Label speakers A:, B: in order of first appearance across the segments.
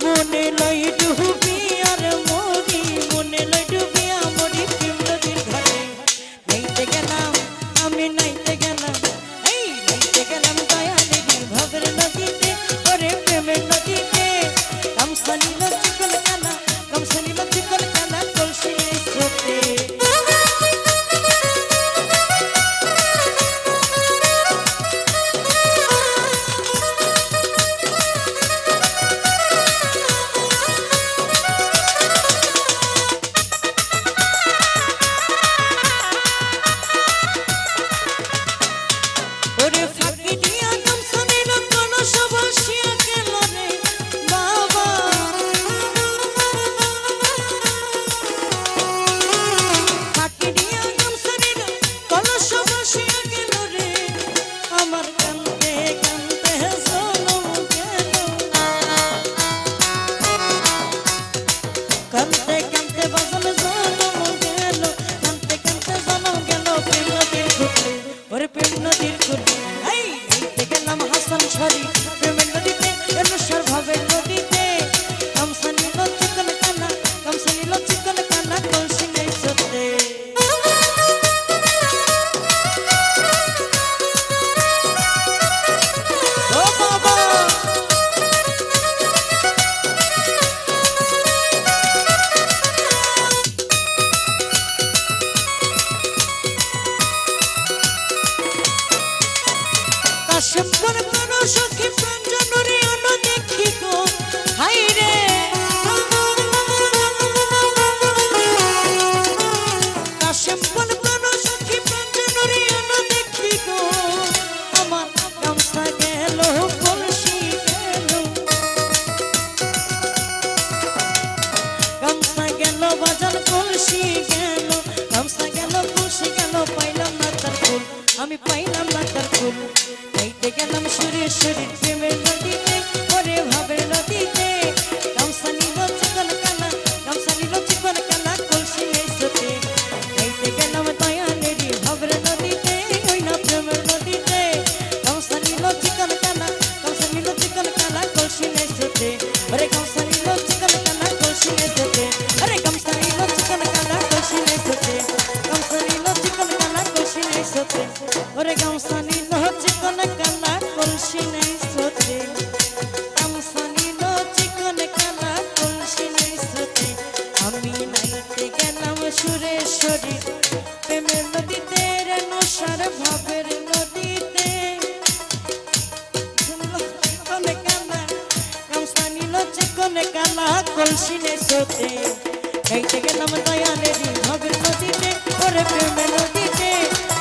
A: মনে লই ডুবি সখী প্রাঞ্জনরে আনো দেখি গো হাই রে। কাশেম বল প্রাণ সখী প্রাঞ্জনরে আনো দেখি গো আমার গামছা গেল, কলসি গেল। গামছা গেল বাজার কলসি গেল। গাইতে গেলাম সুরের শরীর প্রেমের নদীতে, ওরে ভাবের নদীতে। গামছা নিল চিকন কানা গামছা নিল চিকন কানা কলসি নেই গাইতে গেলাম দয়ালেরই ভাবের নদীতে, ওই না প্রেমের নদীতে। গামছা নিল চিকন কানা গামছা নিল চিকন কানা কলসি নেই ওরে গামছা নিল চিকন কানা কলসি নেই আরে গামছা নিল চিকন কানা কলসি নেই সোতে নিল চিকন কানা কলসি নেই ওরে গামছা চিকনে কানা কলসি নেই সোতে গাইতে গেলাম দয়ালেরই ভাবের নদীতে, ওরে প্রেমের নদীতে।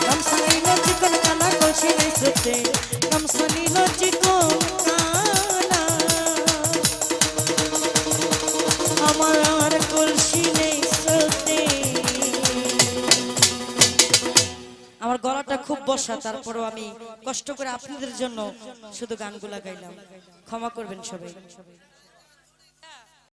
A: গামছা নিল চিকন কানা কলসি নেই সোতে গামছা নিল চিকন কানা আমার আর কলসি নেই সোতে আমার গলাটা খুব বসা, তারপরও আমি কষ্ট করে আপনাদের জন্য শুধু গানগুলা গাইলাম। ক্ষমা করবেন সবাই।